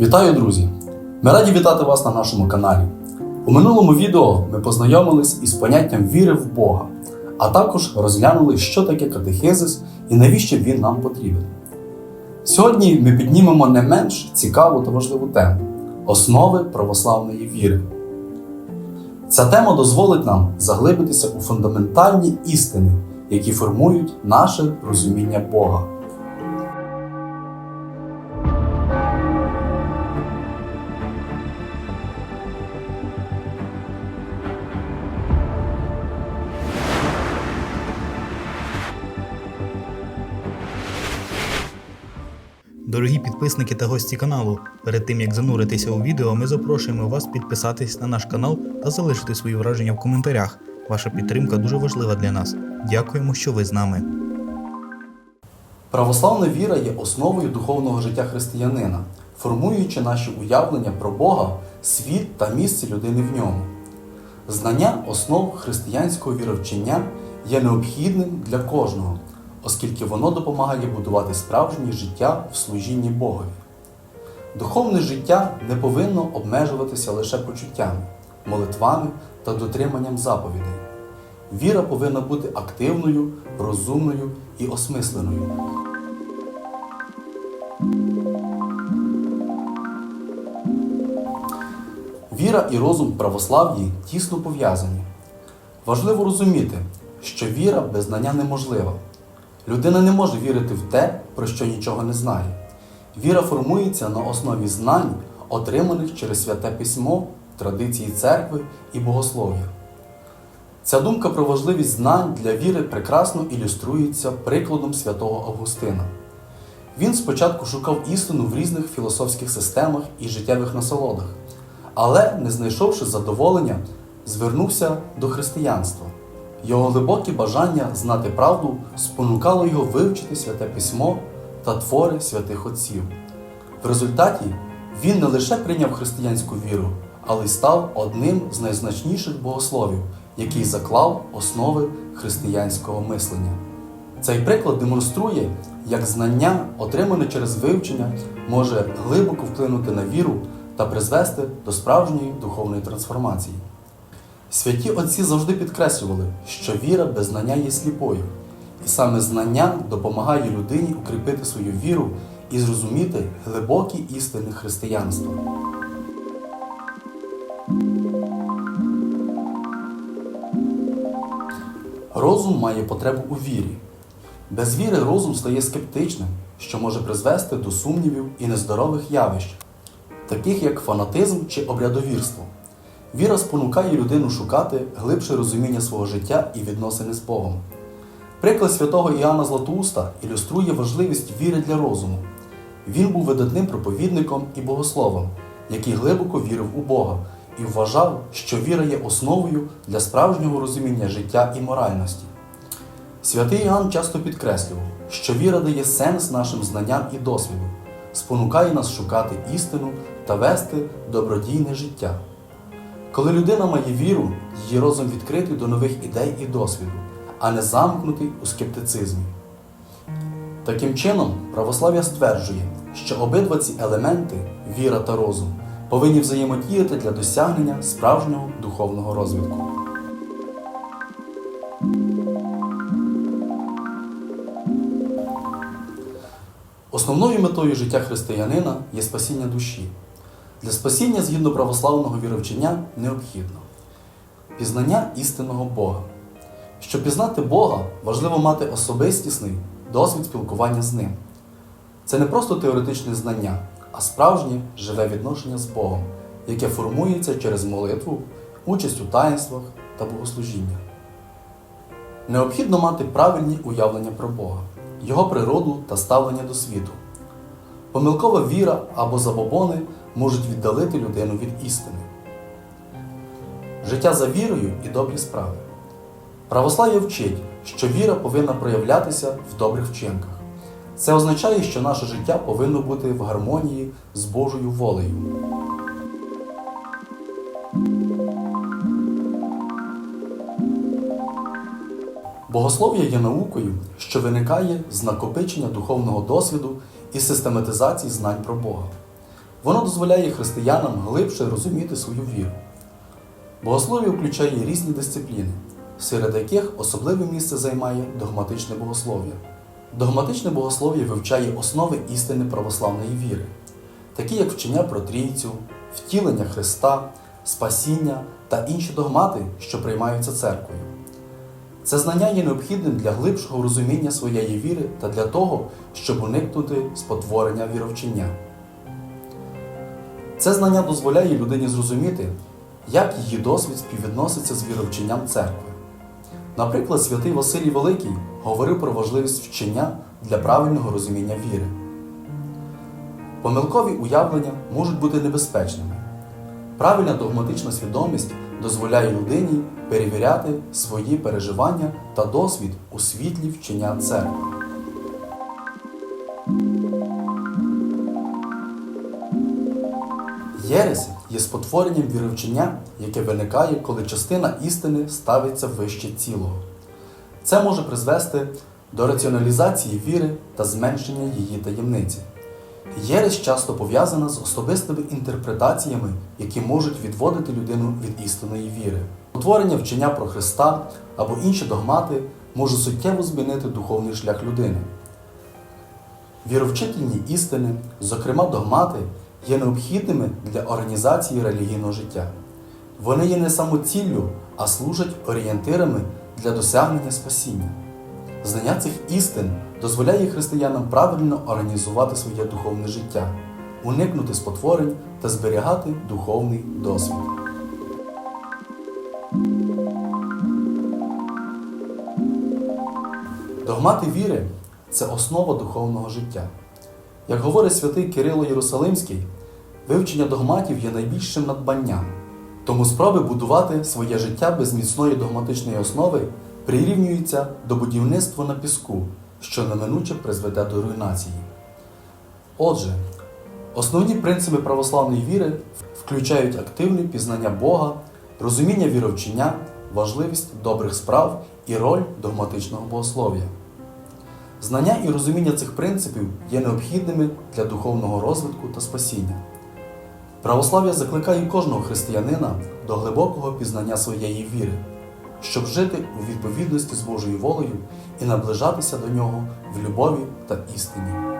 Вітаю, друзі! Ми раді вітати вас на нашому каналі. У минулому відео ми познайомились із поняттям віри в Бога, а також розглянули, що таке катехизис і навіщо він нам потрібен. Сьогодні ми піднімемо не менш цікаву та важливу тему основи православної віри. Ця тема дозволить нам заглибитися у фундаментальні істини, які формують наше розуміння Бога. Дорогі підписники та гості каналу, перед тим як зануритися у відео, ми запрошуємо вас підписатись на наш канал та залишити свої враження в коментарях. Ваша підтримка дуже важлива для нас. Дякуємо, що ви з нами. Православна віра є основою духовного життя християнина, формуючи наші уявлення про Бога, світ та місце людини в ньому. Знання основ християнського віровчення є необхідним для кожного, оскільки воно допомагає будувати справжнє життя в служінні Богові. Духовне життя не повинно обмежуватися лише почуттями, молитвами та дотриманням заповідей. Віра повинна бути активною, розумною і осмисленою. Віра і розум православ'ї тісно пов'язані. Важливо розуміти, що віра без знання неможлива. Людина не може вірити в те, про що нічого не знає. Віра формується на основі знань, отриманих через святе письмо, традиції церкви і богослов'я. Ця думка про важливість знань для віри прекрасно ілюструється прикладом святого Августина. Він спочатку шукав істину в різних філософських системах і життєвих насолодах, але, не знайшовши задоволення, звернувся до християнства. Його глибоке бажання знати правду спонукало його вивчити святе письмо та твори святих отців. В результаті він не лише прийняв християнську віру, але й став одним з найзначніших богословів, який заклав основи християнського мислення. Цей приклад демонструє, як знання, отримане через вивчення, може глибоко вплинути на віру та призвести до справжньої духовної трансформації. Святі отці завжди підкреслювали, що віра без знання є сліпою, і саме знання допомагає людині укріпити свою віру і зрозуміти глибокі істини християнства. Розум має потребу у вірі. Без віри розум стає скептичним, що може призвести до сумнівів і нездорових явищ, таких як фанатизм чи обрядовірство. Віра спонукає людину шукати глибше розуміння свого життя і відносини з Богом. Приклад святого Іоанна Златоуста ілюструє важливість віри для розуму. Він був видатним проповідником і богословом, який глибоко вірив у Бога і вважав, що віра є основою для справжнього розуміння життя і моральності. Святий Іоанн часто підкреслював, що віра дає сенс нашим знанням і досвіду, спонукає нас шукати істину та вести добродійне життя. Коли людина має віру, її розум відкритий до нових ідей і досвіду, а не замкнутий у скептицизмі. Таким чином, православ'я стверджує, що обидва ці елементи віра та розум повинні взаємодіяти для досягнення справжнього духовного розвитку. Основною метою життя християнина є спасіння душі. Для спасіння згідно православного віровчення необхідно пізнання істинного Бога. Щоб пізнати Бога, важливо мати особистісний досвід спілкування з Ним. Це не просто теоретичне знання, а справжнє живе відношення з Богом, яке формується через молитву, участь у таїнствах та богослужіння. Необхідно мати правильні уявлення про Бога, Його природу та ставлення до світу. Помилкова віра або забобони можуть віддалити людину від істини. Життя за вірою і добрі справи. Православ'я вчить, що віра повинна проявлятися в добрих вчинках. Це означає, що наше життя повинно бути в гармонії з Божою волею. Богослов'я є наукою, що виникає з накопичення духовного досвіду і систематизації знань про Бога. Воно дозволяє християнам глибше розуміти свою віру. Богослов'я включає різні дисципліни, серед яких особливе місце займає догматичне богослов'я. Догматичне богослов'я вивчає основи істини православної віри, такі як вчення про трійцю, втілення Христа, спасіння та інші догмати, що приймаються церквою. Це знання є необхідним для глибшого розуміння своєї віри та для того, щоб уникнути спотворення віровчення. Це знання дозволяє людині зрозуміти, як її досвід співвідноситься з віровченням церкви. Наприклад, святий Василій Великий говорив про важливість вчення для правильного розуміння віри. Помилкові уявлення можуть бути небезпечними. Правильна догматична свідомість дозволяє людині перевіряти свої переживання та досвід у світлі вчення церкви. Єресь є спотворенням віровчення, яке виникає, коли частина істини ставиться вище цілого. Це може призвести до раціоналізації віри та зменшення її таємниці. Єресь часто пов'язана з особистими інтерпретаціями, які можуть відводити людину від істинної віри. Утворення вчення про Христа або інші догмати може суттєво змінити духовний шлях людини. Віровчительні істини, зокрема догмати, є необхідними для організації релігійного життя. Вони є не самоціллю, а служать орієнтирами для досягнення спасіння. Знання цих істин дозволяє християнам правильно організувати своє духовне життя, уникнути спотворень та зберігати духовний досвід. Догмати віри це основа духовного життя. Як говорить святий Кирило Єрусалимський, вивчення догматів є найбільшим надбанням, тому спроби будувати своє життя без міцної догматичної основи прирівнюються до будівництва на піску, що неминуче призведе до руйнації. Отже, основні принципи православної віри включають активне пізнання Бога, розуміння віровчення, важливість добрих справ і роль догматичного богослов'я. Знання і розуміння цих принципів є необхідними для духовного розвитку та спасіння. Православ'я закликає кожного християнина до глибокого пізнання своєї віри, щоб жити у відповідності з Божою волею і наближатися до нього в любові та істині.